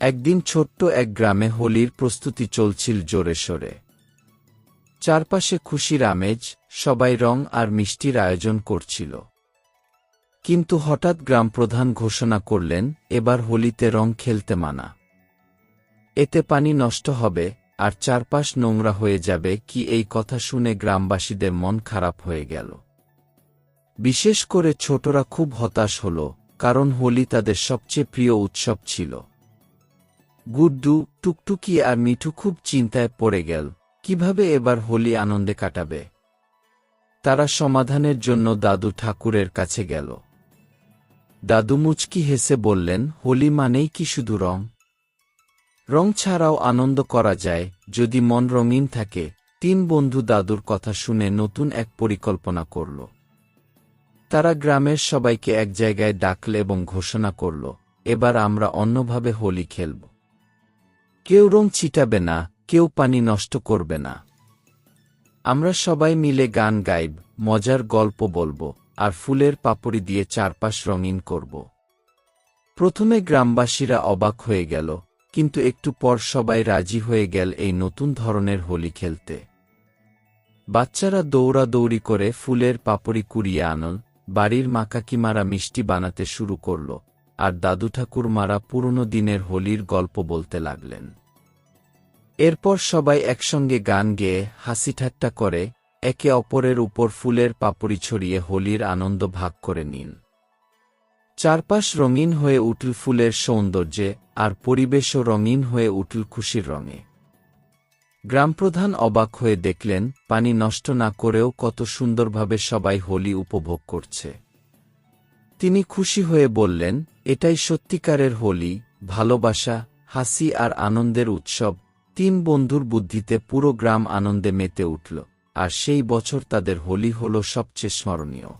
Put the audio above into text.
একদিন ছোট্ট এক গ্রামে হোলির প্রস্তুতি চলছিল জোরে সোরে। চারপাশে খুশির আমেজ, সবাই রং আর মিষ্টির আয়োজন করছিল। কিন্তু হঠাৎ গ্রাম প্রধান ঘোষণা করলেন, এবার হোলিতে রং খেলতে মানা। এতে পানি নষ্ট হবে, আর চারপাশ নোংরা হয়ে যাবে কি এই কথা শুনে গ্রামবাসীদের মন খারাপ হয়ে গেল। বিশেষ করে ছোটরা খুব হতাশ হল, কারণ হোলি তাদের সবচেয়ে প্রিয় উৎসব ছিল। গুড্ডু টুকটুকি আর মিঠু খুব চিন্তায় পড়ে গেল, কীভাবে এবার হোলি আনন্দে কাটাবে? তারা সমাধানের জন্য দাদু ঠাকুরের কাছে গেল। দাদু মুচকি হেসে বললেন, হোলি মানেই কি শুধু রং? রং ছাড়াও আনন্দ করা যায়, যদি মন রঙিন থাকে, তিন বন্ধু দাদুর কথা শুনে নতুন এক পরিকল্পনা করল। তারা গ্রামের সবাইকে এক জায়গায় ডাকল এবং ঘোষণা করল, এবার আমরা অন্যভাবে হোলি খেলব। কেউ রং ছিটাবে না, কেউ পানি নষ্ট করবে না। আমরা সবাই মিলে গান গাইব, মজার গল্প বলব, আর ফুলের পাপড়ি দিয়ে চারপাশ রঙিন করব। প্রথমে গ্রামবাসীরা অবাক হয়ে গেল, কিন্তু একটু পর সবাই রাজি হয়ে গেল এই নতুন ধরনের হোলি খেলতে। বাচ্চারা দৌড়াদৌড়ি করে ফুলের পাপড়ি কুড়িয়ে আনল, বাড়ির মাকাকিমারা মিষ্টি বানাতে শুরু করল আর দাদু ঠাকুরমারা পুরনো দিনের হোলির গল্প বলতে লাগলেন। এরপর সবাই একসঙ্গে গান গেয়ে হাসি ঠাট্টা করে, একে অপরের উপর ফুলের পাপড়ি ছড়িয়ে হোলির আনন্দ ভাগ করে নিন। চারপাশ রঙিন হয়ে উঠল ফুলের সৌন্দর্যে, আর পরিবেশও রঙিন হয়ে উঠল খুশির রঙে। গ্রামপ্রধান অবাক হয়ে দেখলেন, পানি নষ্ট না করেও কত সুন্দরভাবে সবাই হোলি উপভোগ করছে। তিনি খুশি হয়ে বললেন এটাই সত্যিকারের হোলি, ভালোবাসা, হাসি আর আনন্দের উৎসব। তিন বন্ধুর বুদ্ধিতে পুরো গ্রাম আনন্দে মেতে উঠল, আর সেই বছর তাদের হোলি হল সবচেয়ে স্মরণীয়।